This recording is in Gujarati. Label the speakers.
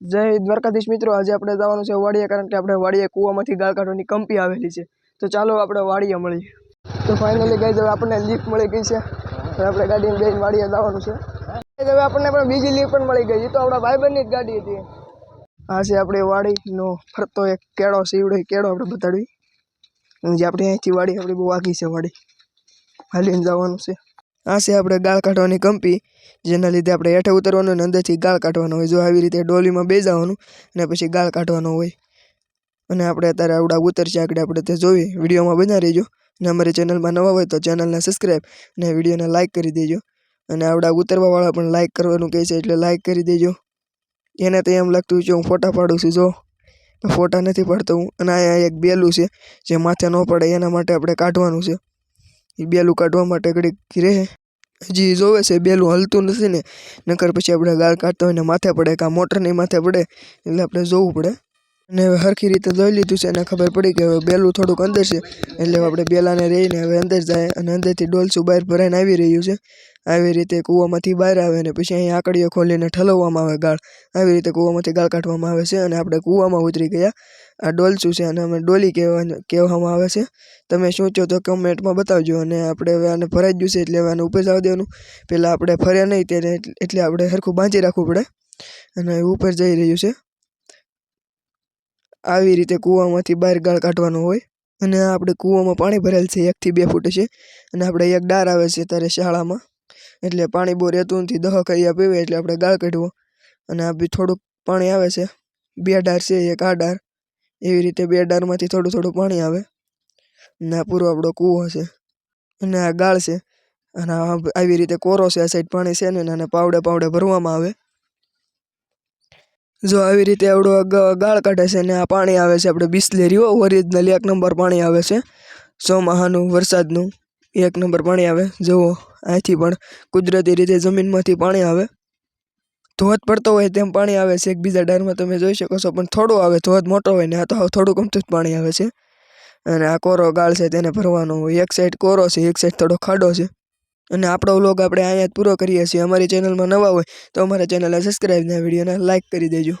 Speaker 1: જય દ્વારકાધીશ મિત્રો, આજે આપણે જવાનું છે વાડીએ કારણ કે આપણે વાડીએ કૂવામાંથી ગાળ કાઢવાની કંપી આવેલી છે. તો ચાલો આપણે વાડીએ મળીએ. તો ફાઇનલી ગઈ હવે આપણને લિફ્ટ મળી ગઈ છે. આપણે ગાડીને જઈને વાડીએ જવાનું છે. હવે આપણને પણ બીજી લિફ્ટ પણ મળી ગઈ તો આપણા ભાઈબંધની જ ગાડી હતી. આ છે આપણી વાડીનો ફરતો એક કેળો સીવડો કેળો આપણે બતાડવી જે આપણે અહીંથી વાડી, આપણી બહુ આગી છે વાડી. હાલીને જવાનું છે. આ છે આપણે ગાળ કાઢવાની કંપી, જેના લીધે આપણે હેઠે ઉતરવાનું અને અંદરથી ગાળ કાઢવાનો હોય. જો આવી રીતે ડોલીમાં બે જવાનું અને પછી ગાળ કાઢવાનો હોય. અને આપણે અત્યારે આવડા ઉતરશે આગળ આપણે તે જોઈએ વિડીયોમાં બના રહેજો. અને અમારી ચેનલમાં નવા હોય તો ચેનલને સબસ્ક્રાઈબ અને વિડીયોને લાઇક કરી દેજો. અને આવડા ઉતરવાવાળા પણ લાઇક કરવાનું કહે છે, એટલે લાઇક કરી દેજો. એને તો એમ લાગતું છે, હું ફોટા પાડું છું, જો. ફોટા નથી પાડતો હું. અને અહીંયા એક બેલું છે, જે માથે ન પડે, એના માટે આપણે કાઢવાનું છે. એ બેલું કાઢવા માટે ઘડીક રહે. હજી જોવે છે, બેલું હલતું નથી ને. નકર પછી આપણે ગાળ કાઢતા હોય ને માથે પડે કાં મોટરની માથે પડે, એટલે આપણે જોવું પડે. અને હવે સરખી રીતે જોઈ લીધું છે અને ખબર પડી કે હવે બેલું થોડુંક અંદર છે. એટલે આપણે બેલાને રહીને હવે અંદર જાય અને અંદરથી ડોલસું બહાર ભરાઈને આવી રહ્યું છે. આવી રીતે કૂવામાંથી બહાર આવે ને પછી અહીં આકડીઓ ખોલીને ઠલવવામાં આવે ગાળ. આવી રીતે કૂવામાંથી ગાળ કાઢવામાં આવે છે અને આપણે કૂવામાં ઉતરી ગયા. આ ડોલસું છે અને અમે ડોલી કહેવા કહેવામાં આવે છે. તમે શું કહો તો કમેન્ટમાં બતાવજો અને આપણે હવે આને ભરાઈ ગયું છે એટલે હવે આને ઉપર જવા દેવાનું. પહેલાં આપણે ફર્યા નહીં ત્યારે એટલે આપણે સરખું બાંધી રાખવું પડે. અને ઉપર જઈ રહ્યું છે. આવી રીતે કૂવામાંથી બહાર ગાળ કાઢવાનું હોય. અને આપણે કૂવામાં પાણી ભરેલ છે, એકથી બે ફૂટ છે. અને આપણે એક ડાર આવે છે ત્યારે શાળામાં. એટલે પાણી બહુ રહેતું નથી દહ કરિયા પીવે એટલે આપણે ગાળ કાઢવો. અને આ બી થોડુંક પાણી આવે છે. બે ડાર છે, એક આ ડાર એવી રીતે બે ડારમાંથી થોડું થોડું પાણી આવે. અને આ પૂરો આપણો કૂવો છે. અને આ ગાળ છે. અને આવી રીતે કોરો છે, આ સાઈડ પાણી છે ને, અને પાવડે પાવડે ભરવામાં આવે. જો આવી રીતે આવડો ગાળ કાઢે છે ને આ પાણી આવે છે આપણે બિસ્લેરીઓ ઓરિજિનલ એક નંબર પાણી આવે છે. ચોમાહાનું, વરસાદનું એક નંબર પાણી આવે. જુઓ અહીંથી પણ કુદરતી રીતે જમીનમાંથી પાણી આવે. ધોધ પડતો હોય તેમ પાણી આવે છે. એકબીજા ડાયરમાં તમે જોઈ શકો છો, પણ થોડું આવે. ધોધ મોટો હોય ને આ તો થોડું ગમતું જ પાણી આવે છે. અને આ કોરો ગાળ છે, તેને ભરવાનો. હોય એક સાઈડ કોરો છે, એક સાઈડ થોડો ખાડો છે. અને આપણો વ્લોગ આપણે અહીંયા પૂરો કરીએ છીએ. અમારી ચેનલમાં નવા હોય તો અમારા ચેનલને સબસ્ક્રાઈબ ને વિડીયોને લાઈક કરી દેજો.